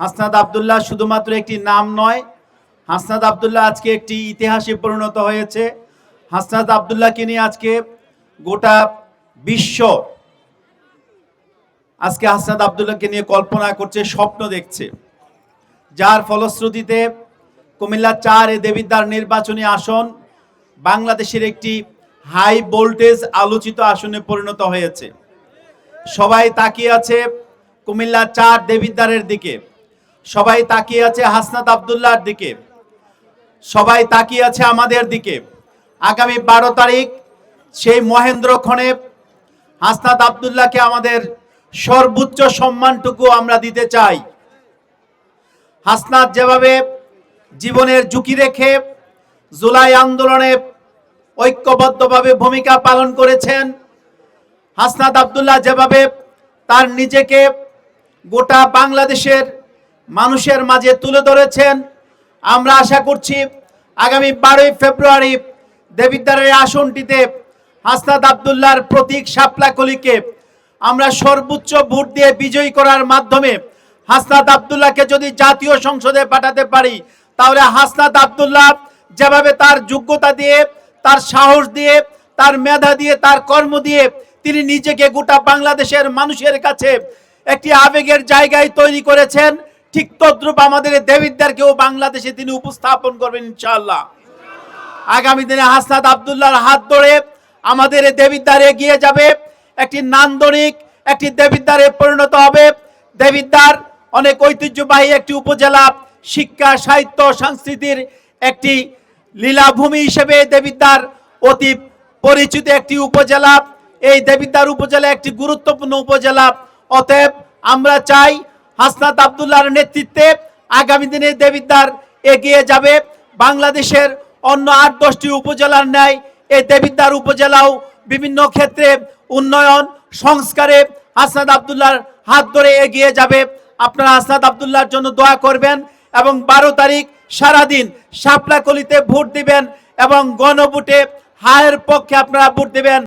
হাসনাদ আবদুল্লাহ শুধুমাত্র একটি নাম নয়, হাসনাদ আবদুল্লাহ আজকে একটি ইতিহাসে পরিণত হয়েছে। হাসনাদ আবদুল্লাহকে নিয়ে আজকে গোটা বিশ্ব আজকে হাসনাদ আবদুল্লাহকে নিয়ে কল্পনা করছে, স্বপ্ন দেখছে। যার ফলশ্রুতিতে কুমিল্লা চার এ দেবিদ্বার নির্বাচনী আসন বাংলাদেশের একটি হাই ভোল্টেজ আলোচিত আসনে পরিণত হয়েছে। সবাই তাকিয়ে আছে কুমিল্লা চার দেবিদ্বারের দিকে। সবাই তাকিয়ে আছে হাসনাত আবদুল্লাহর দিকে। সবাই তাকিয়ে আছে আমাদের দিকে। আগামী বারো তারিখ সেই মহেন্দ্র মহেন্দ্রক্ষণে হাসনাত আবদুল্লাহকে আমাদের সর্বোচ্চ সম্মানটুকু আমরা দিতে চাই। হাসনাত যেভাবে জীবনের ঝুঁকি রেখে জুলাই আন্দোলনে ঐক্যবদ্ধভাবে ভূমিকা পালন করেছেন, হাসনাত আবদুল্লাহ যেভাবে তার নিজেকে গোটা বাংলাদেশের মানুষের মাঝে তুলে ধরেছেন। আমরা আশা করছি আগামী বারোই ফেব্রুয়ারি দেবিদ্বারের আসনটিতে হাসনাত আবদুল্লাহর প্রতীক শাপলাকলিকে আমরা সর্বোচ্চ ভোট দিয়ে বিজয়ী করার মাধ্যমে হাসনাত আবদুল্লাহকে যদি জাতীয় সংসদে পাঠাতে পারি, তাহলে হাসনাত আবদুল্লাহ যেভাবে তার যোগ্যতা দিয়ে, তার সাহস দিয়ে, তার মেধা দিয়ে, তার কর্ম দিয়ে তিনি নিজেকে গোটা বাংলাদেশের মানুষের কাছে একটি আবেগের জায়গায় তৈরি করেছেন। ঠিক তদ্রুপ আমাদের এই দেবিদ্বারকেও বাংলাদেশে তিনি উপস্থাপন করবেন ইনশাআল্লাহ। আগামী দিনে হাসনাত আবদুল্লাহর হাত ধরে আমাদের এই দেবিদ্বার এগিয়ে যাবে। একটি নান্দনিক, একটি দেবিদ্বারে পরিণত হবে। দেবিদ্বার অনেক ঐতিহ্যবাহী একটি উপজেলা, শিক্ষা, সাহিত্য, সংস্কৃতির একটি লীলাভূমি হিসেবে দেবিদ্বার অতি পরিচিত একটি উপজেলা। এই দেবিদ্বার উপজেলা একটি গুরুত্বপূর্ণ উপজেলা। অতএব আমরা চাই হাসনাত আবদুল্লাহর নেতৃত্বে আগামী দিনে দেবিদ্বার এগিয়ে যাবে। বাংলাদেশের অন্য আট দশটি উপজেলার ন্যায় এই দেবিদ্বার উপজেলাও বিভিন্ন ক্ষেত্রে উন্নয়ন, সংস্কারে হাসনাত আবদুল্লাহর হাত ধরে এগিয়ে যাবে। আপনারা হাসনাত আবদুল্লাহর জন্য দোয়া করবেন এবং বারো তারিখ সারাদিন শাপলাকলিতে ভোট দিবেন এবং গণভোটে হায়ের পক্ষে আপনারা ভোট দিবেন।